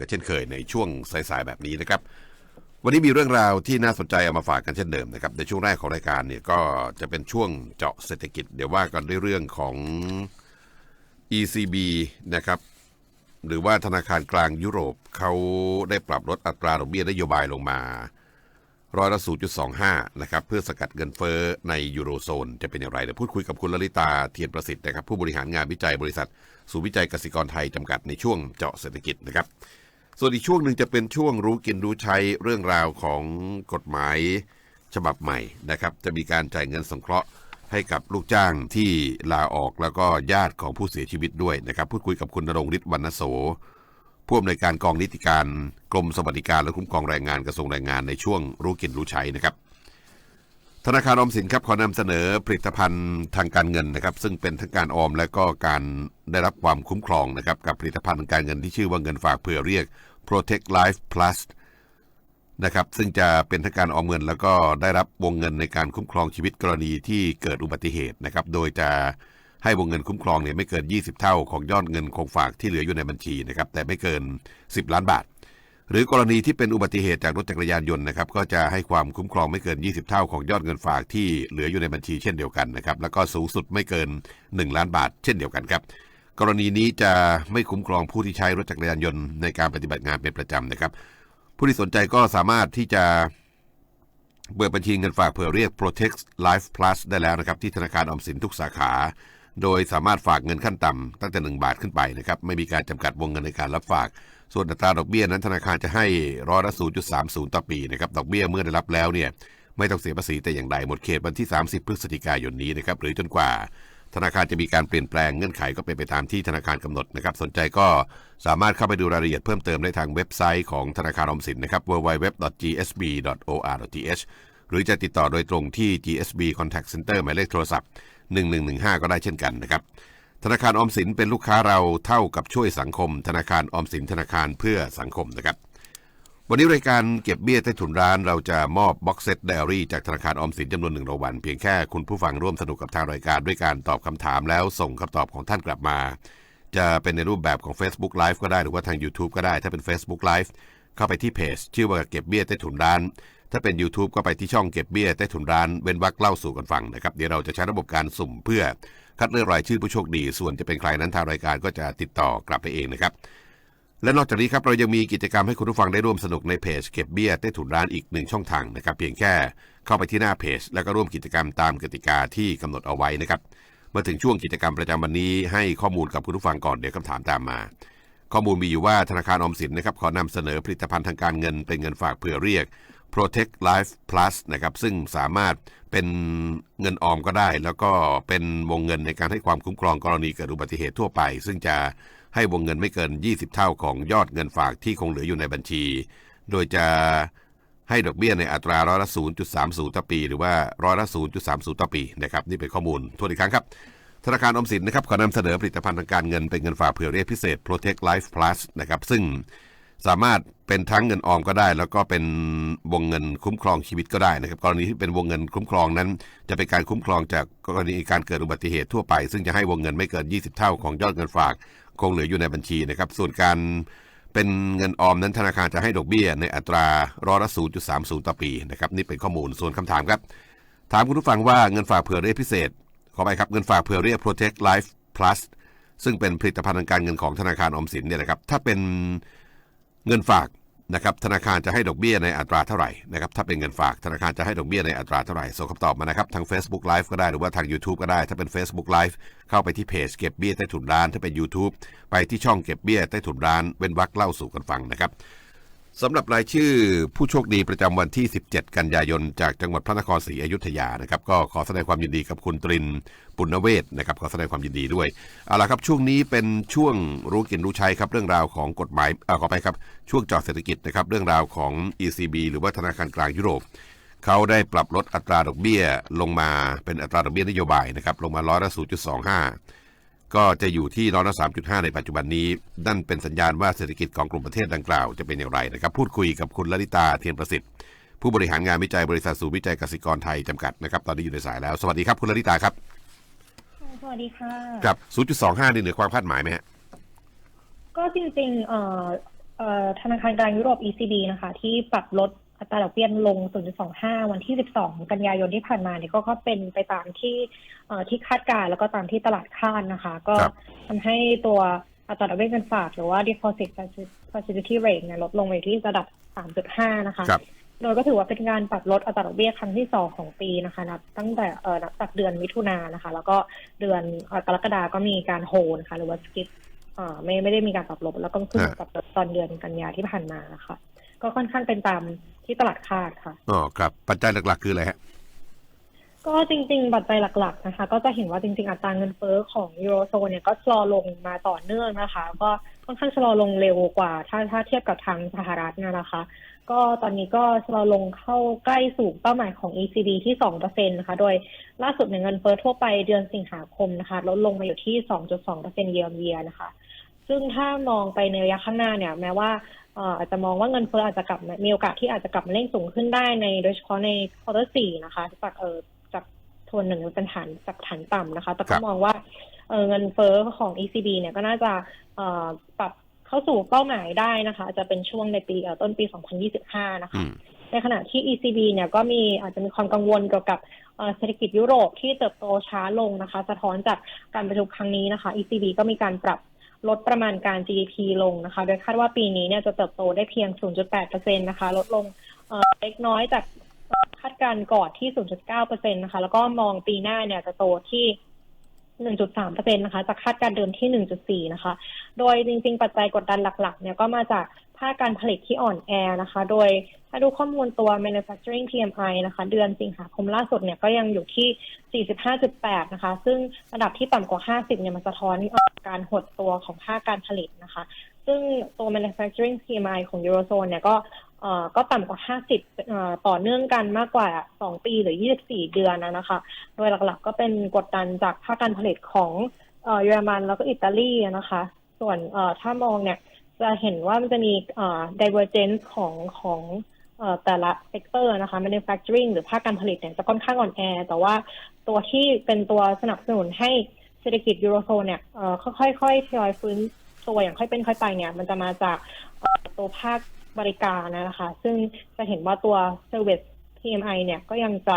ก็เช่นเคยในช่วงสายๆแบบนี้นะครับ วันนี้มีเรื่องราวที่น่าสนใจเอามาฝากกันเช่นเดิมนะครับ ในช่วงแรกของรายการเนี่ยก็จะเป็นช่วงเจาะเศรษฐกิจ เดี๋ยวว่ากันด้วยเรื่องของ ECB นะครับหรือว่าธนาคารกลางยุโรปเขาได้ปรับลดอัตราดอกเบี้ยนโยบายลงมาร้อยละ0.25 นะครับ เพื่อสกัดเงินเฟ้อในยูโรโซน จะเป็นอย่างไร เดี๋ยวพูดคุยกับคุณลลิตาเทียนประสิทธิ์นะครับ ผู้บริหารงานวิจัยบริษัท ศูนย์วิจัยกสิกรไทยจำกัดในช่วงเจาะเศรษฐกิจนะครับ ส่วนอีกช่วงหนึ่งจะเป็นช่วงรู้กินรู้ใช้เรื่องราวของกฎหมายฉบับใหม่นะครับ จะมีการจ่ายเงินสงเคราะห์ให้กับลูกจ้างที่ลาออกแล้วก็ญาติของผู้เสียชีวิตด้วยนะครับ พูดคุยกับคุณนรงฤทธิ์วรรณโสผู้อำนวยการกองนิติการกรมสวัสดิการและคุ้มครองแรงงานกระทรวงแรงงานในช่วงรู้กินรู้ใช้นะครับ ธนาคารออมสินครับขอนำเสนอผลิตภัณฑ์ทางการเงินนะครับ ซึ่งเป็นทั้งการออมและก็การได้รับความคุ้มครองนะครับ กับผลิตภัณฑ์ทางการเงินที่ชื่อว่าเงินฝากเผื่อเรียก Protect Life Plus นะครับซึ่งจะเป็นทั้งการออมเงิน แล้วก็ได้รับวงเงินในการคุ้มครองชีวิตกรณีที่เกิดอุบัติเหตุนะครับ โดยจะให้วงเงินคุ้มครองเนี่ยไม่เกิน 20 เท่าของยอดเงินคงฝากที่เหลืออยู่ในบัญชีนะครับแต่ไม่เกิน 10 ล้านบาท หรือกรณีที่เป็นอุบัติเหตุจากรถจักรยานยนต์นะครับก็จะให้ความคุ้มครองไม่เกิน 20 เท่าของยอดเงินฝากที่เหลืออยู่ในบัญชีเช่นเดียวกันนะครับแล้วก็สูงสุดไม่เกิน 1 ล้านบาท เช่นเดียวกันครับกรณีนี้จะไม่คุ้มครองผู้ที่ใช้รถจักรยานยนต์ในการปฏิบัติงานเป็นประจำนะครับ ผู้ที่สนใจก็สามารถที่จะเปิดบัญชีเงินฝากเผื่อเรียก Protect Life Plus ได้แล้วนะครับที่ธนาคารออมสินทุกสาขา โดยสามารถฝากเงินขั้นต่ำตั้งแต่ 1 บาทขึ้นไปนะครับไม่มีการจำกัดวงเงินในการรับฝาก ส่วนอัตราดอกเบี้ยนั้นธนาคารจะให้ร้อยละ0.30 ต่อปีนะครับดอกเบี้ยเมื่อได้รับแล้วเนี่ยไม่ต้องเสียภาษีแต่อย่างใดหมดเขตวันที่ 30 พฤศจิกายนนี้นะครับหรือจนกว่า ธนาคารจะมีการเปลี่ยนแปลงเงื่อนไขก็เป็นไปตามที่ธนาคารกำหนดนะครับสนใจก็สามารถเข้าไปดูรายละเอียดเพิ่มเติมได้ทางเว็บไซต์ของธนาคารออมสินนะครับ www.gsb.or.th หรือจะติดต่อโดยตรงที่ GSB Contact Center หมายเลขโทรศัพท์ 1115 ก็ได้เช่นกันนะครับ ธนาคารออมสินเป็นลูกค้าเราเท่ากับช่วยสังคม ธนาคารออมสินธนาคารเพื่อสังคมนะครับ วันนี้รายการเก็บเบี้ยใต้ถุนร้านเราจะมอบบ็อกเซตไดอารี่จากธนาคารออมสินจำนวนหนึ่งรางวัลเพียงแค่คุณผู้ฟังร่วมสนุกกับทางรายการด้วยการตอบคำถามแล้วส่งคำตอบของท่านกลับมา จะเป็นในรูปแบบของ Facebook Live ก็ได้หรือว่าทาง YouTube ก็ได้ ถ้าเป็น Facebook Live เข้าไปที่เพจชื่อว่าเก็บเบี้ยใต้ถุนร้านถ้าเป็น YouTube ก็ไปที่ช่องเก็บเบี้ยใต้ถุนร้านเว้นวรรคเล่าสู่กันฟังนะครับ เดี๋ยวเราจะใช้ระบบการสุ่มเพื่อ คัดเลือกรายชื่อผู้โชคดี ส่วนจะเป็นใครนั้นทางรายการก็จะติดต่อกลับไปเองนะครับ และนอกจากนี้ครับเรายังมีกิจกรรมให้คุณผู้ฟังได้ร่วมสนุกในเพจเก็บเบี้ยใต้ถุนร้านอีกหนึ่งช่องทางนะครับ เพียงแค่เข้าไปที่หน้าเพจ แล้วก็ร่วมกิจกรรมตามกติกาที่กำหนดเอาไว้นะครับมาถึงช่วงกิจกรรมประจำวันนี้ให้ข้อมูลกับคุณผู้ฟังก่อนเดี๋ยวคำถามตามมา ข้อมูลมีอยู่ว่าธนาคารออมสินนะครับขอนำเสนอผลิตภัณฑ์ทางการเงินเป็นเงินฝากเผื่อเรียก Protect Life Plus นะครับซึ่งสามารถเป็นเงินออมก็ได้ แล้วก็เป็นวงเงินในการให้ความคุ้มครองกรณีเกิดอุบัติเหตุทั่วไป ซึ่งจะให้วงเงินไม่เกิน 20 เท่าของยอดเงินฝากที่คงเหลืออยู่ในบัญชี โดยจะให้ดอกเบี้ยในอัตราร้อยละ 0.30 ต่อปี หรือว่าร้อยละ 0.30 ต่อปีนะครับนี่เป็นข้อมูลทวนอีกครั้งครับ ธนาคารอมสินนะครับขอนำเสนอผลิตภัณฑ์ทางการเงินเป็นเงินฝากเผื่อเรียกพิเศษ Protect Life Plus นะครับซึ่ง สามารถเป็นทั้งเงินออมก็ได้ แล้วก็เป็นวงเงินคุ้มครองชีวิตก็ได้นะครับ กรณีที่เป็นวงเงินคุ้มครองนั้น จะเป็นการคุ้มครองจากกรณีการเกิดอุบัติเหตุทั่วไป ซึ่งจะให้วงเงินไม่เกิน 20 เท่าของยอดเงินฝาก คงเหลืออยู่ในบัญชีนะครับ ส่วนการเป็นเงินออมนั้นธนาคารจะให้ดอกเบี้ย ในอัตราร้อยละ 0.30 ต่อปีนะครับนี่เป็นข้อมูลส่วนคำถามครับ ถามคุณผู้ฟังว่าเงินฝากเผื่อเรียกพิเศษ ขอไปครับเงินฝากเผื่อเรียก Protect Life Plus ซึ่งเป็นผลิตภัณฑ์ทางการเงินของธนาคารออมสินเนี่ยนะครับถ้าเป็น เงินฝากนะครับธนาคารจะให้ดอกเบี้ยในอัตราเท่าไหร่นะครับถ้าเป็นเงินฝากธนาคารจะให้ดอกเบี้ยในอัตราเท่าไหร่ส่งคำตอบมานะครับทาง Facebook Live ก็ได้หรือว่าทาง YouTube ก็ได้ ถ้าเป็น Facebook Live เข้าไปที่เพจเก็บเบี้ยใต้ถุนร้าน ถ้าเป็น YouTube ไปที่ช่องเก็บเบี้ยใต้ถุนร้านเว้นวรรคเล่าสู่กันฟังนะครับ สำหรับรายชื่อผู้โชคดีประจำวันที่ 17 กันยายน จากจังหวัดพระนครศรีอยุธยานะครับก็ขอแสดงความยินดีกับคุณตรินปุณเวศนะครับขอแสดงความยินดีด้วยเอาละครับช่วงนี้เป็นช่วงรู้กินรู้ใช้ครับเรื่องราวของกฎหมายเอ่อขอไปครับช่วงจอดเศรษฐกิจนะครับเรื่องราวของ ECB หรือว่าธนาคารกลางยุโรปเขาได้ปรับลดอัตราดอกเบี้ยลงมาเป็นอัตราดอกเบี้ยนโยบายนะครับลงมาร้อยละ0.25 ก็จะอยู่ที่ร้อยละ3.5ในปัจจุบันนี้ นั่นเป็นสัญญาณว่าเศรษฐกิจของกลุ่มประเทศดังกล่าวจะเป็นอย่างไรนะครับ พูดคุยกับคุณลลิตาเทียนประสิทธิ์ ผู้บริหารงานวิจัยบริษัทศูนย์วิจัยกสิกรไทยจำกัดนะครับตอนนี้อยู่ในสายแล้ว สวัสดีครับคุณลลิตาครับ สวัสดีค่ะกับ0.25นี่เหนือความคาดหมายไหมฮะก็จริงๆเอ่อเอ่อธนาคารกลางยุโรป ECB นะคะ ที่ปรับลด อัตราดอกเบี้ยลง 0.25 วันที่ 12 กันยายนที่ผ่านมาเนี่ยก็ก็เป็นไปตามที่เอ่อที่คาดการณ์แล้วก็ตามที่ตลาดคาดนะคะ ก็ครับทำให้ตัวอัตราดอกเบี้ยเงินฝากหรือว่า deposit facility rate เนี่ยลดลงไปที่ระดับ 3.5 นะคะครับโดยก็ถือว่าเป็นการปรับลดอัตราดอกเบี้ยครั้งที่สองของปีนะคะนับตั้งแต่เอ่อนับจากเดือนมิถุนายนนะคะ แล้วก็เดือนเอ่อกรกฎาก็มีการโฮนค่ะ หรือว่าสกิปเอ่อไม่ไม่ได้มีการปรับลดแล้วก็เพิ่งฮะปรับลดตอนเดือนกันยาที่ผ่านมาค่ะ ก็ค่อนข้างเป็นตามที่ตลาดคาดค่ะ อ๋อครับปัจจัยหลักๆ คืออะไรฮะก็จริง ๆ ปัจจัยหลัก ๆ นะคะ ก็จะเห็นว่าจริง ๆ อัตราเงินเฟ้อของยูโรโซนเนี่ยก็ชะลอลงมาต่อเนื่องนะคะ ก็ค่อนข้างชะลอลงเร็วกว่า ถ้าถ้าเทียบกับทางสหรัฐนะนะคะ ก็ตอนนี้ก็ชะลอลงเข้าใกล้สู่เป้าหมายของ ECB ที่2%นะคะ โดยล่าสุดเนี่ยเงินเฟ้อทั่วไปเดือนสิงหาคมนะคะ ลดลงมาอยู่ที่2.2% year on year นะคะ ซึ่งถ้ามองไปในระยะข้างหน้าเนี่ย แม้ว่าเอ่ออาจจะมองว่าเงินเฟ้ออาจจะกลับมามีโอกาสที่อาจจะกลับมาเร่งสูงขึ้นได้ในโดยเฉพาะในควอเตอร์สี่นะคะจากเออจากทวนหนึ่งเป็นฐานจากฐานต่ำนะคะ แต่ครัก็บมองว่าเออเงินเฟ้อของ ECB เนี่ยก็น่าจะเอ่อปรับเข้าสู่เป้าหมายได้นะคะ อาจจะเป็นช่วงในปีเอ่อต้นปี 2025 นะคะอืมในขณะที่ ECB เนี่ยก็มีอาจจะมีความกังวลเกี่ยวกับเอ่อเศรษฐกิจยุโรปที่เติบโตช้าลงนะคะ สะท้อนจากการประชุมครั้งนี้นะคะ ECB ก็มีการปรับ ลดประมาณการ GDP ลงนะคะ โดยคาดว่าปีนี้เนี่ยจะเติบโตได้เพียง 0.8%นะคะ ลดลงเอ่อเล็กน้อยจากคาดการณ์ก่อนที่ 0.9%นะคะ แล้วก็มองปีหน้าเนี่ยจะโตที่ 1.3%นะคะจากคาดการเดิมที่ 1.4 นะคะ โดยจริงๆ ปัจจัยกดดันหลักๆ เนี่ยก็มาจากภาคการผลิตที่อ่อนแอนะคะ โดยถ้าดูข้อมูลตัว manufacturing PMI นะคะ เดือนสิงหาคมล่าสุดเนี่ยก็ยังอยู่ที่ 45.8 นะคะ ซึ่งระดับที่ต่ำกว่า 50 เนี่ยมันสะท้อนการหดตัวของภาคการผลิตนะคะ ซึ่งตัว manufacturing PMI ของ Eurozone เนี่ยก็ก็ต่ำกว่า 50 ต่อเนื่องกันมากกว่า 2 ปีหรือ 24 เดือนนะคะ โดยหลักๆ ก็เป็นกดดันจากภาคการผลิตของเยอรมันแล้วก็อิตาลีนะคะ ส่วนถ้ามองเนี่ยจะเห็นว่ามันจะมี divergence ของของแต่ละเซกเตอร์นะคะ manufacturing หรือภาคการผลิตเนี่ยจะค่อนข้างอ่อนแอ แต่ว่าตัวที่เป็นตัวสนับสนุนให้เศรษฐกิจยูโรโซนเนี่ยค่อยๆทยอยฟื้น ตัวอย่างค่อยเป็นค่อยไปเนี่ย มันจะมาจากตัวภาคบริการนะคะ ซึ่งจะเห็นว่าตัว service PMI เนี่ยก็ยังจะ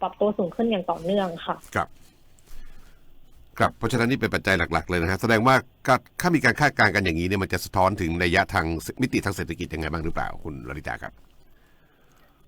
ปรับตัวสูงขึ้นอย่างต่อเนื่องค่ะครับครับเพราะฉะนั้นนี่เป็นปัจจัยหลัก ๆ เลยนะฮะแสดงว่าก็ถ้ามีการคาดการณ์กันอย่างนี้เนี่ยมันจะสะท้อนถึงนัยยะทางมิติทางเศรษฐกิจยังไงบ้างหรือเปล่าคุณลลิตาครับ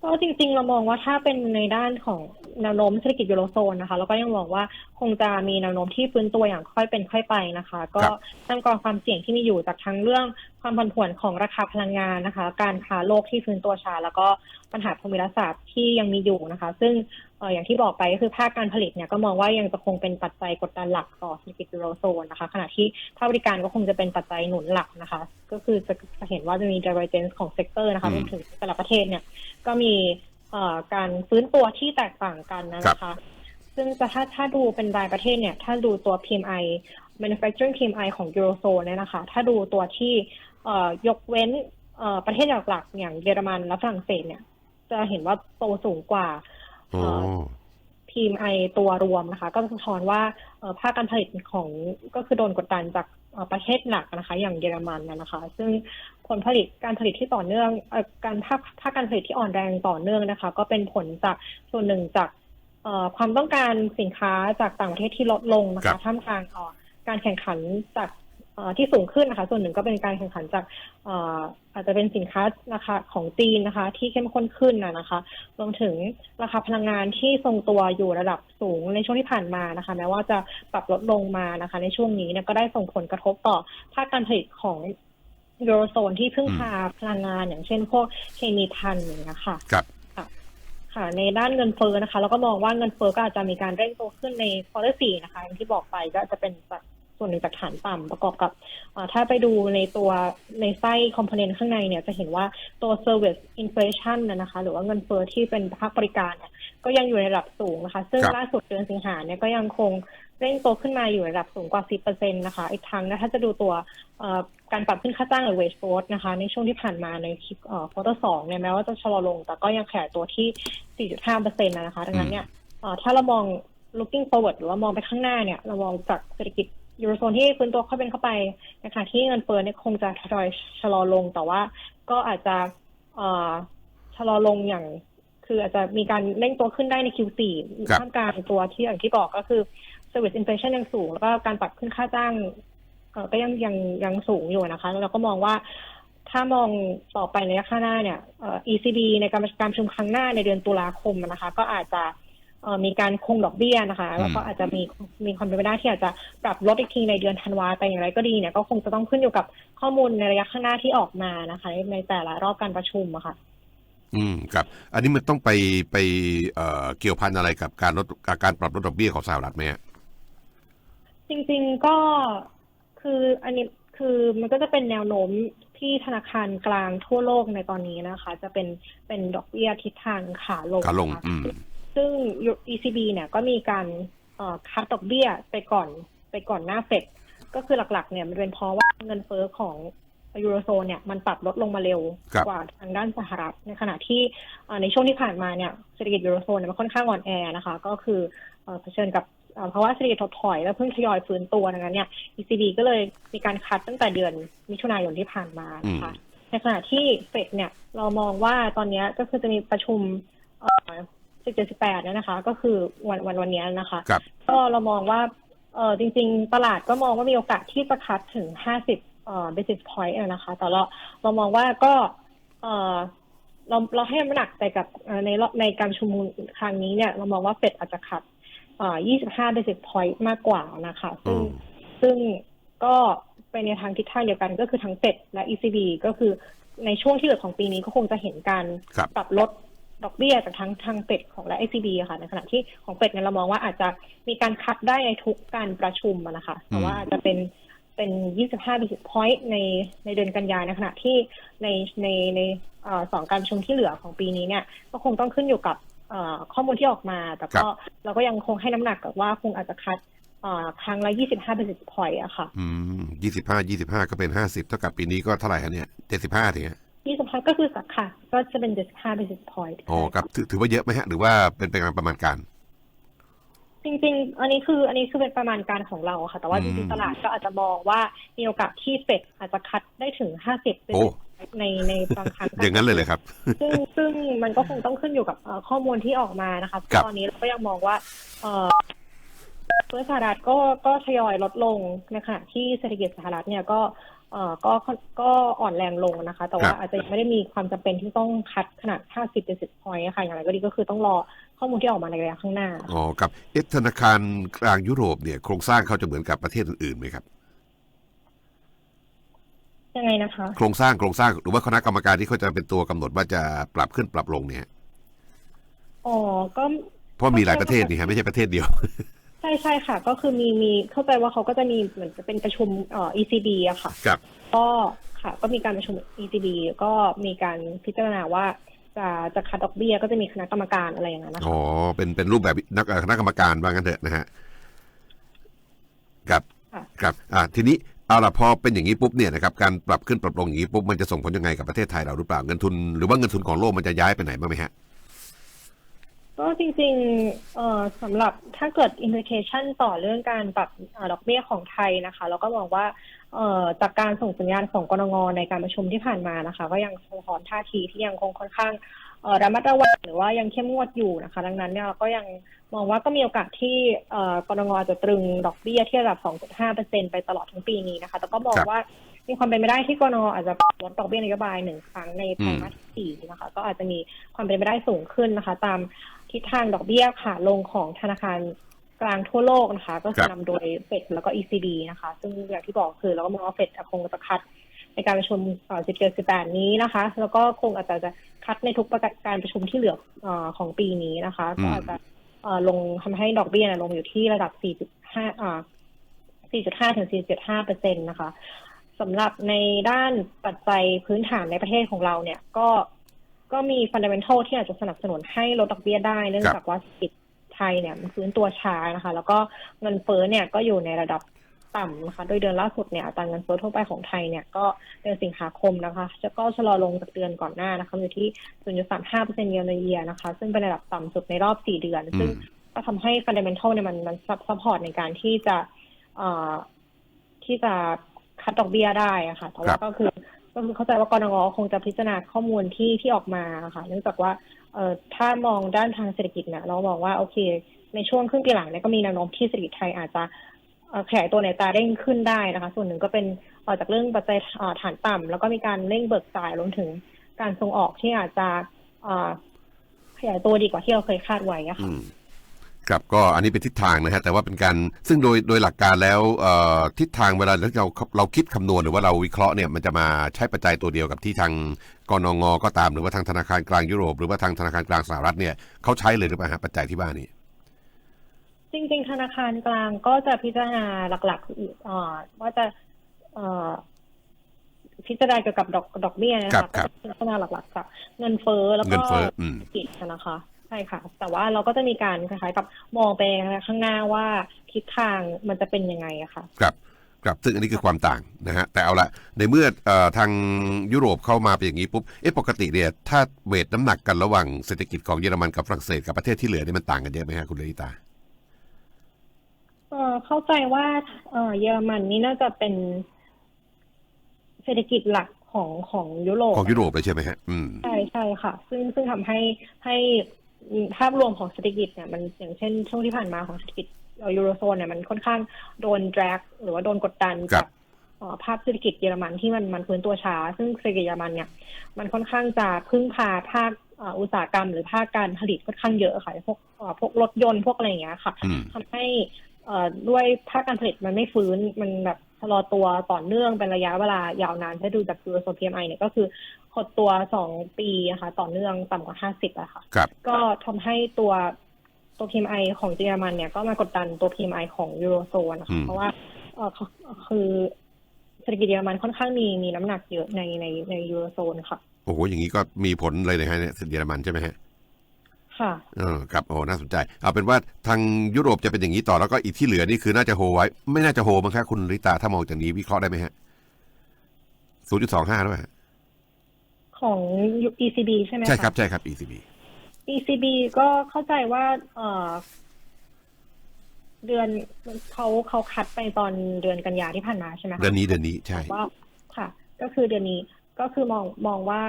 ก็จริงๆ เรามองว่าถ้าเป็นในด้านของแนวโน้มเศรษฐกิจยูโรโซนนะคะเราก็ยังมองว่าคงจะมีแนวโน้มที่ฟื้นตัวอย่างค่อยเป็นค่อยไปนะคะ ก็ครับท่ามกลางความเสี่ยงที่มีอยู่จากทั้งเรื่อง ความผันผวนของราคาพลังงานนะคะ การค้าโลกที่ฟื้นตัวช้าแล้วก็ปัญหาภูมิรัฐศาสตร์ที่ยังมีอยู่นะคะ ซึ่งเอ่ออย่างที่บอกไปก็คือภาคการผลิตเนี่ยก็มองว่ายังจะคงเป็นปัจจัยกดดันหลักต่อเศรษฐกิจยูโรโซนนะคะ ขณะที่ภาคบริการก็คงจะเป็นปัจจัยหนุนหลักนะคะ ก็คือจะจะเห็นว่าจะมี divergence ของเซกเตอร์นะคะอืรมวมถึงแต่ละประเทศเนี่ยก็มีเอ่อการฟื้นตัวที่แตกต่างกันนะนะคะ ซึ่งจะถ้าถ้าดูเป็นรายประเทศเนี่ย ถ้าดูตัว PMI manufacturing PMI ของ Eurozone เนี่ยนะคะ ถ้าดูตัวที่เอ่อ ยกเว้นเอ่อประเทศหลักๆอย่างเยอรมันและฝรั่งเศสเนี่ย จะเห็นว่าโตสูงกว่าโอ้ PMI ตัวรวมนะคะ ก็สะท้อนว่าเอ่อภาคการผลิตของก็คือโดนกดดันจากเอ่อประเทศหลักนะคะ อย่างเยอรมันนะนะคะ ซึ่งผลผลิตการผลิตที่ต่อเนื่องเอ่อการภาคภาคการผลิตที่อ่อนแรงต่อเนื่องนะคะ ก็เป็นผลจากส่วนหนึ่งจากเอ่อความต้องการสินค้าจากต่างประเทศที่ลดลงนะครัคะบท่ามกลางเอ่อการแข่งขันจากเอ่อ ที่สูงขึ้นนะคะ ส่วนหนึ่งก็เป็นการแข่งขันจากเอ่ออาจจะเป็นสินค้าราคาของจีนนะคะ ที่เข้มข้นขึ้นนะนะคะ รวมถึงราคาพลังงานที่ทรงตัวอยู่ระดับสูงในช่วงที่ผ่านมานะคะแม้ว่าจะปรับลดลงมานะคะ ในช่วงนี้เนี่ยก็ได้ส่งผลกระทบต่อภาคการผลิตของยูโรโซนที่พึ่งพาพลังงานอย่างเช่นพวกเคมีทันอย่างเงี้ยค่ะครับค่ะในด้านเงินเฟ้อนะคะเราก็มองว่าเงินเฟ้อก็อาจจะมีการเร่งตัวขึ้นในควอเตอร์สี่นะคะอย่างที่บอกไปก็อาจจะเป็นจาก ส่วนหนึ่งจากฐานต่ำประกอบกับเอ่อถ้าไปดูในตัวในไส้คอมโพเนนต์ข้างในเนี่ยจะเห็นว่าตัว service inflation นะนะคะ หรือว่าเงินเฟ้อที่เป็นภาคบริการเนี่ยก็ยังอยู่ในระดับสูงนะคะ ซึ่งครับล่าสุดเดือนสิงหาเนี่ยก็ยังคงเร่งตัวขึ้นมาอยู่ในระดับสูงกว่า 10%นะคะ อีกทั้งนะถ้าจะดูตัวเอ่อการปรับขึ้นค่าจ้างหรือ wage growth นะคะ ในช่วงที่ผ่านมาในเอ่อควอเตอร์สองเนี่ยแม้ว่าจะชะลอลง แต่ก็ยังขยายตัวที่ 4.5%นะคะ ดังนั้นเนี่ยเอ่อถ้าเรามอง looking forward หรือว่ามองไปข้างหน้าเนี่ย เรามองจากเศรษฐกิจ ยูโรโซนที่ฟื้นตัวเข้าเป็นเข้าไปนะคะที่เงินเฟ้อเนี่ยคงจะทยอยชะลอลง แต่ว่าก็อาจจะเอ่อชะลอลงอย่างคืออาจจะมีการเร่งตัวขึ้นได้ใน Q4 ครับท่ามกลางตัวที่อย่างที่บอกก็คือ service inflation ยังสูง แล้วก็การปรับขึ้นค่าจ้างเอ่อก็ยังยังยังสูงอยู่นะคะแล้วเราก็มองว่าถ้ามองต่อไปในระยะข้างหน้าเนี่ยเอ่อ ECB ในการการประชุมครั้งหน้าในเดือนตุลาคมนะคะ ก็อาจจะเอ่อ มีการคงดอกเบี้ยนะคะ แล้วก็อาจจะมีมีความเป็นไปได้ที่อาจจะปรับลดอีกทีในเดือนธันวาแต่อย่างไรก็ดีเนี่ยก็คงจะต้องขึ้นอยู่กับข้อมูลในระยะข้างหน้าที่ออกมานะคะ ในแต่ละรอบการประชุมอะค่ะ อืมครับ อันนี้มันต้องไปไปเอ่อเกี่ยวพันอะไรกับการลดการปรับลดดอกเบี้ยของสหรัฐไหมฮะจริงๆก็คืออันนี้คือมันก็จะเป็นแนวโน้มที่ธนาคารกลางทั่วโลกในตอนนี้นะคะ จะเป็นเป็นดอกเบี้ยทิศทางขาลงขาลงนะคะอืม ซึ่ง ECB เนี่ยก็มีการเอ่อคัดดอกเบี้ยไปก่อนไปก่อนหน้าเฟดก็คือหลักๆ เนี่ยมันเป็นเพราะว่าเงินเฟ้อของยูโรโซนเนี่ยมันปรับลดลงมาเร็วครับกว่าทางด้านสหรัฐในขณะที่เอ่อในช่วงที่ผ่านมาเนี่ยเศรษฐกิจยูโรโซนเนี่ยมันค่อนข้างอ่อนแอนะคะ ก็คือเอ่อเผชิญกับเอ่อภาวะเศรษฐกิจถดถอยแล้วเพิ่งทยอยฟื้นตัวดังนั้นเนี่ย ECB ก็เลยมีการคัดตั้งแต่เดือนมิถุนายนที่ผ่านมานะคะในขณะที่เฟดเนี่ยเรามองว่าตอนเนี้ยก็คือจะมีประชุม เอ่อ17 18เนี่ยนะคะ ก็คือวันวันวันเนี้ยนะคะ ครับ ก็เรามองว่าเออจริง ๆ ตลาดก็มองว่ามีโอกาสที่จะคัดถึง50เอ่อ basis point อะนะคะ แต่เราเรามองว่าก็เออเราเราให้น้ำหนักไปกับเอ่อในรอบในการประชุมครั้งนี้เนี่ย เรามองว่าเฟดอาจจะคัดเอ่อ25 basis point มากกว่านะคะอืซึ่งมซึ่งก็ไปในทางทิศทางเดียวกันก็คือทั้งเฟดและ ECB ก็คือในช่วงที่เหลือของปีนี้ก็คงจะเห็นการครับ ปรับลด ดอกเบี้ยจากทั้งทางเฟดของและ ECB อะค่ะ ในขณะที่ของเฟดเนี่ยเรามองว่าอาจจะมีการคัดได้ในทุกการประชุมอะนะคะแต่ว่าอาจจะเป็นเป็น 25 basis point ในในเดือนกันยายนในขณะที่ในในในเอ่อสองการประชุมที่เหลือของปีนี้เนี่ยก็คงต้องขึ้นอยู่กับเอ่อข้อมูลที่ออกมา แต่ก็เราก็ยังคงให้น้ำหนักกับว่าคงอาจจะคัดเอ่อครั้งละ 25 basis point อะค่ะ อืมยี่สิบห้ายี่สิบห้าก็เป็นห้าสิบเท่ากับปีนี้ก็เท่าไหร่ฮะเนี่ยเจ็ดสิบ ห้าถึงฮะ25ก็คือสักค่ะก็จะเป็น75 basis point อ๋อครับถือถือว่าเยอะไหมฮะ หรือว่าเป็นไปการประมาณการ จริง ๆ อันนี้คืออันนี้คือเป็นประมาณการของเราค่ะ แต่ว่าอืจมริงๆตลาดก็อาจจะมองว่ามีโอกาสที่เฟดอาจจะคัดได้ถึง50เป็นโอ้ในในบางครั้งอย่างนั้นเลยเลยครับ ซึ่งซึ่งมันก็คงต้องขึ้นอยู่กับเอ่อข้อมูลที่ออกมานะคะครับตอนนี้เราก็ยังมองว่าเอ่อเฟ้อสหรัฐก็ก็ทยอยลดลงในขณะที่เศรษฐกิจสหรัฐเนี่ยก็ เอ่อก็ก็อ่อนแรงลงนะคะ แต่ว่าอาจจะยังไม่ได้มีความจำเป็นที่ต้องคัดขนาด 50 basis point อะค่ะ อย่างไรก็ดีก็คือต้องรอข้อมูลที่ออกมาในระยะข้างหน้า อ๋อครับเอ๊ะธนาคารกลางยุโรปเนี่ยโครงสร้างเขาจะเหมือนกับประเทศอื่นๆไหมครับ ยังไงนะคะ โครงสร้างโครงสร้างหรือว่าคณะกรรมการที่เขาจะเป็นตัวกำหนดว่าจะปรับขึ้นปรับลงเนี่ยอ๋อก็เพราะมีหลายประเทศนี่ฮะไม่ใช่ประเทศเดียว ใช่ใช่ค่ะ ก็คือมีมีเข้าใจว่าเขาก็จะมีเหมือนจะเป็นประชุมเอ่อ ECB อะค่ะ ครับ ก็ค่ะก็มีการประชุม ECB ก็มีการพิจารณาว่าจะจะคัดดอกเบี้ยก็จะมีคณะกรรมการอะไรอย่างนั้นนะคะอ๋อ เป็น เป็นรูปแบบนักเอ่อคณะกรรมการว่างั้นเถอะนะฮะ ครับ ค่ะ ครับ อ่า ทีนี้ เอาล่ะพอเป็นอย่างนี้ปุ๊บเนี่ยนะครับ การปรับขึ้นปรับลงอย่างนี้ปุ๊บ มันจะส่งผลยังไงกับประเทศไทยเราหรือเปล่า เงินทุน หรือว่าเงินทุนของโลกมันจะย้ายไปไหนบ้างไหมฮะ ก็จริงๆเอ่อสำหรับถ้าเกิด implication ต่อเรื่องการปรับดอกเบี้ยของไทยนะคะ เราก็มองว่าเอ่อจากการส่งสัญญาณของกรงงในการประชุมที่ผ่านมานะคะ ก็ยังสะท้อนท่าทีที่ยังคงค่อนข้างเอ่อระมัดระวังหรือว่ายังเข้มงวดอยู่นะคะ ดังนั้นเนี่ยเราก็ยังมองว่าก็มีโอกาสที่เอ่อกรงงจะตรึงดอกเบี้ยที่ระดับ 2.5%ไปตลอดทั้งปีนี้นะคะ แต่ก็มองว่ามีความเป็นไปได้ที่กรงงอาจจะลดดอกเบี้ยนโยบายหนึ่งครั้งในไตรมาสที่สี่นะคะ ก็อาจจะมีความเป็นไปได้สูงขึ้นนะคะ ตาม ทิศทางดอกเบี้ยขาลงของธนาคารกลางทั่วโลกนะคะ ก็คืครัอบนำโดยเฟดแล้วก็ ECB นะคะ ซึ่งอย่างที่บอกคือเราก็มองว่าเฟดคงจะคัดในการประชุมเอ่อ17 18 นี้นะคะ แล้วก็คงอาจจะจะคัดในทุกประกาศการประชุมที่เหลือเอ่อของปีนี้นะคะ ก็อาจจะเอ่อลงทำให้ดอกเบี้ยเนี่ยลงอยู่ที่ระดับ 4.5อ่า4.5 ถึง 4.5เปอร์เซ็นต์นะคะสำหรับในด้านปัจจัยพื้นฐานในประเทศของเราเนี่ย ก็ ก็มีฟันเดเมนทัลที่อาจจะสนับสนุนให้ลดดอกเบี้ยได้เนื่องจากว่าเศรษฐกิจไทยเนี่ยมันฟื้นตัวช้านะคะ แล้วก็เงินเฟ้อเนี่ยก็อยู่ในระดับต่ำนะคะ โดยเดือนล่าสุดเนี่ยอัตราเงินเฟ้อทั่วไปของไทยเนี่ยก็เดือนสิงหาคมนะคะ จะก็ชะลอลงจากเดือนก่อนหน้านะคะอยู่ที่ 0.35เปอร์เซ็นต์เยียร์ในเยียนะคะ ซึ่งเป็นระดับต่ำสุดในรอบ 4 เดือนอืซึ่งมก็ทำให้ฟันเดเมนทัลเนี่ยมันมันซัพพอร์ตในการที่จะเอ่อที่จะคัดดอกเบี้ยได้อะค่ะแต่ครัว่าบก็คือ ก็คือเข้าใจว่ากรงคงจะพิจารณาข้อมูลที่ที่ออกมาค่ะเนื่องจากว่าเอ่อถ้ามองด้านทางเศรษฐกิจเนี่ยเราบอกว่าโอเค ในช่วงครึ่งปีหลังเนี่ยก็มีแนวโน้มที่เศรษฐกิจไทยอาจจะขยายตัวในตาเร่งขึ้นได้นะคะ ส่วนหนึ่งก็เป็นเอ่อจากเรื่องปัจจัยฐานต่ำแล้วก็มีการเร่งเบิกจ่ายรวมถึงการส่งออกที่อาจจะขยายตัวดีกว่าที่เราเคยคาดไว้ค่ะ ครับก็อันนี้เป็นทิศทางนะฮะแต่ว่าเป็นการซึ่งโดยโดยหลักการแล้วเอ่อทิศทางเวลาที่เราเราคิดคำนวณหรือว่าเราวิเคราะห์เนี่ยมันจะมาใช้ปัจจัยตัวเดียวกับที่ทางกนงก็ตามหรือว่าทางธนาคารกลางยุโรปหรือว่าทางธนาคารกลางสหรัฐเนี่ยเขาใช้เลยหรือเปล่าฮะปัจจัยที่ว่านี้ จริง ๆ ธนาคารกลางก็จะพิจารณาหลักๆเอ่อว่าจะเอ่อพิจารณาเกี่ยวกับดอกดอกเบี้ยนะครัคะบครับก็จะพิจารณาหลักๆกับเงินเฟ้อแล้วเงิก็นเฟ้ออืมเศรษฐกิจนะคะใช่ค่ะ แต่ว่าเราก็จะมีการคล้ายๆกับมองไปข้างหน้าว่าทิศทางมันจะเป็นยังไงอะค่ะครับครับซึ่งอันนี้คือความต่างนะฮะแต่เอาละในเมื่อเอ่อทางยุโรปเข้ามาเป็นอย่างนี้ปุ๊บเอ๊ะปกติเนี่ยถ้าเวทน้ำหนักกันระหว่างเศรษฐกิจของเยอรมันกับฝรั่งเศสกับประเทศที่เหลือนี่มันต่างกันเยอะไหมฮะคุณเลนิตาเอ่อเข้าใจว่าเอ่อเยอรมันนี่น่าจะเป็นเศรษฐกิจหลักของของยุโรปของยุโรปเลยใช่ไหมฮะอืมใช่ใช่ค่ะ ซึ่งซึ่งทำให้ให้ ภาพรวมของเศรษฐกิจเนี่ยมันอย่างเช่นช่วงที่ผ่านมาของเศรษฐกิจยูโรโซนเนี่ยมันค่อนข้างโดน drag หรือว่าโดนกดดันครัจาบกเอ่อภาพเศรษฐกิจเยอรมันที่มันมันฟื้นตัวช้า ซึ่งเศรษฐกิจเยอรมันเนี่ยมันค่อนข้างจะพึ่งพาภาคเอ่ออุตสาหกรรม หรือภาคการผลิตค่อนข้างเยอะค่ะพวกเอ่อพวกรถยนต์พวกอะไรอย่างเงี้ยค่ะอืมทำให้เอ่อด้วยภาคการผลิตมันไม่ฟื้นมันแบบชะลอตัวต่อเนื่องเป็นระยะเวลายาวนานถ้าดูจาก Euro PMI เนี่ยก็คือหดตัวสองปีนะคะต่อเนื่องต่ำกว่าห้าสิบอะค่ะครับก็ทำให้ตัวตัว PMI ของเยอรมันเนี่ยก็มากดดันตัว PMI ของยูโรโซนนะอืคะมเพราะว่าเออเขาคือเศรษฐกิจเยอรมันค่อนข้างมีมีน้ำหนักเยอะในในในยูโรโซนค่ะ โอ้โห อย่างนี้ก็มีผลเลยนะฮะเนี่ยเยอรมันใช่ไหมฮะ ค่ะ เออครับโอ้น่าสนใจ เอาเป็นว่าทางยุโรปจะเป็นอย่างนี้ต่อแล้วก็อีกที่เหลือนี่คือน่าจะโฮไว้ ไม่น่าจะโฮมั้งคะคุณลิตาถ้ามองจากนี้วิเคราะห์ได้ไหมฮะศูนย์จุดสองห้าด้วยฮะของ ECB ใช่ไหมะ ใช่ครับใช่ครับ ECB ECB ก็เข้าใจว่าเอ่อเดือนเขาเขาคัดไปตอนเดือนกันยาที่ผ่านมาใช่ไหมคะเดือนนี้เดือนนี้ใช่ ว่าค่ะ ก็คือเดือนนี้ก็คือมองมองว่า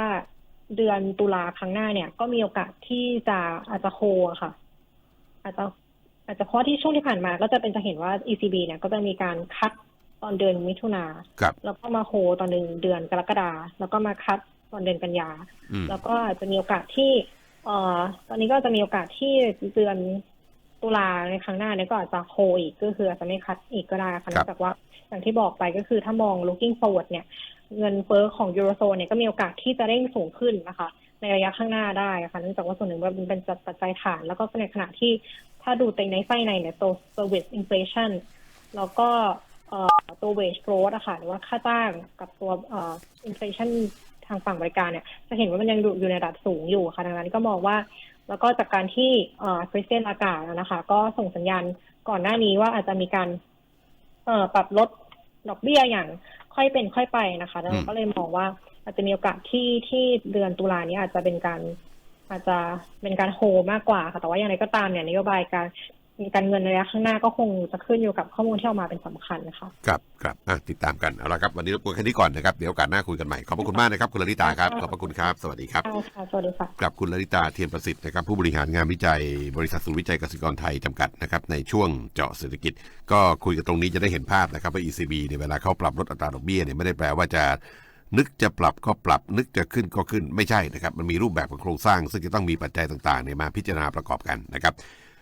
เดือนตุลาครั้งหน้าเนี่ย ก็มีโอกาสที่จะอาจจะโฮอะค่ะ อาจจะอาจจะเพราะที่ช่วงที่ผ่านมาก็จะเป็นจะเห็นว่า ECB เนี่ยก็จะมีการคัดตอนเดือนมิถุนาครับแล้วก็มาโฮตอนเดือนเดือนกรกฎาแล้วก็มาคัดตอนเดือนกันยาอืมแล้วก็อาจจะมีโอกาสที่เอ่อตอนนี้ก็จะมีโอกาสที่เดือนตุลาในครั้งหน้าเนี่ยก็อาจจะโฮอีกก็คืออาจจะไม่คัดอีกก็ได้ค่ะครัเนื่บองจากว่าอย่างที่บอกไปก็คือถ้ามอง looking forward เนี่ย เงินเฟ้อของยูโรโซนเนี่ยก็มีโอกาสที่จะเร่งสูงขึ้นนะคะ ในระยะข้างหน้าได้ค่ะเนื่องจากว่าส่วนหนึ่งมันเป็นปัจจัยฐาน แล้วก็ในขณะที่ถ้าดูในในไส้ในเนี่ยตัว service inflation แล้วก็ตัว wage growth อะค่ะหรือว่าค่าจ้างกับตัวอ่อ inflation ทางฝั่งบริการเนี่ย จะเห็นว่ามันยังอยู่อยู่ในระดับสูงอยู่ค่ะดังนั้นก็มองว่า แล้วก็จากการที่คริสเตียนลากาศนะคะ ก็ส่งสัญญาณก่อนหน้านี้ว่าอาจจะมีการปรับลด ดอกเบี้ยอย่างค่อยเป็นค่อยไปนะคะแล้วอืเรามก็เลยมองว่าอาจจะมีโอกาสที่ที่เดือนตุลานี้อาจจะเป็นการอาจจะเป็นการโฮมากกว่าค่ะแต่ว่าอย่างไรก็ตามเนี่ยนโยบายการ การเงินระยะข้างหน้าก็คงจะขึ้นอยู่กับข้อมูลที่ออกมาเป็นสำคัญนะคะครับครับอะติดตามกันเอาละครับ วันนี้รบกวนแค่นี้ก่อนนะครับ เดี๋ยวโอกาสหน้าคุยกันใหม่ ขอบพระคุณมากนะครับ คุณลลิตาครับ ขอบพระคุณครับ สวัสดีครับค่ะสวัสดีค่ะกับคุณลลิตาเทียนประสิทธิ์นะครับ ผู้บริหารงานวิจัย บริษัทศูนย์วิจัยกสิกรไทยจำกัดนะครับ ในช่วงเจาะเศรษฐกิจ ก็คุยกันตรงนี้จะได้เห็นภาพนะครับว่า ECB เนี่ยเวลาเขาปรับลดอัตราดอกเบี้ยเนี่ยไม่ได้แปลว่าจะนึกจะปรับก็ปรับ นึกจะขึ้นก็ขึ้นไม่ใช่นะครับมันมีรูปแบบของโครงสร้าง ซึ่งจะต้องมีปัจจัยต่างๆเนี่ยมาพิจารณาประกอบกันนะครับ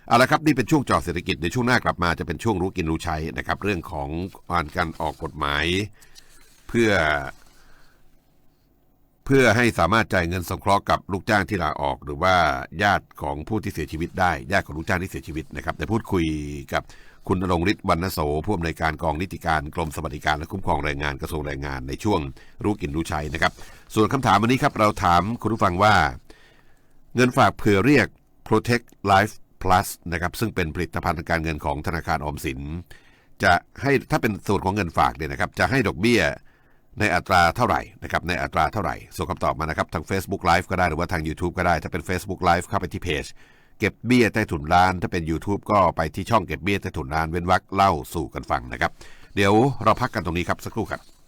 เอาละครับนี่เป็นช่วงจาะเศรษฐกิจในช่วงหน้ากลับมาจะเป็นช่วงรู้กินรู้ใช้นะครับ เรื่องของการออกกฎหมาย เพื่อ เพื่อให้สามารถจ่ายเงินสงเคราะห์กับลูกจ้างที่ลาออก หรือว่าญาติของผู้ที่เสียชีวิตได้ญาติของลูกจ้างที่เสียชีวิตนะครับได้พูดคุยกับคุณณรงฤทธิ์วรรณโสผู้อำนวยการกองนิติการกรมสวัสดิการและคุ้มครองแรงงานกระทรวงแรงงานในช่วงรู้กินรู้ใช้นะครับ ส่วนคำถามวันนี้ครับเราถามคุณผู้ฟังว่า เงินฝากเผื่อเรียก Protect Life Plus นะครับซึ่งเป็นผลิตภัณฑ์การเงินของธนาคารออมสิน จะให้ถ้าเป็นส่วนของเงินฝากเนี่ยนะครับจะให้ดอกเบี้ยในอัตราเท่าไหร่นะครับในอัตราเท่าไหร่ส่งคำตอบมานะครับทาง Facebook Live ก็ได้หรือว่าทาง YouTube ก็ได้ ถ้าเป็น Facebook Live เข้าไปที่เพจเก็บเบี้ยใต้ถุนร้าน ถ้าเป็น YouTube ก็ไปที่ช่องเก็บเบี้ยใต้ถุนร้านเว้นวรรคเล่าสู่กันฟังนะครับ เดี๋ยวเราพักกันตรงนี้ครับสักครู่ครับ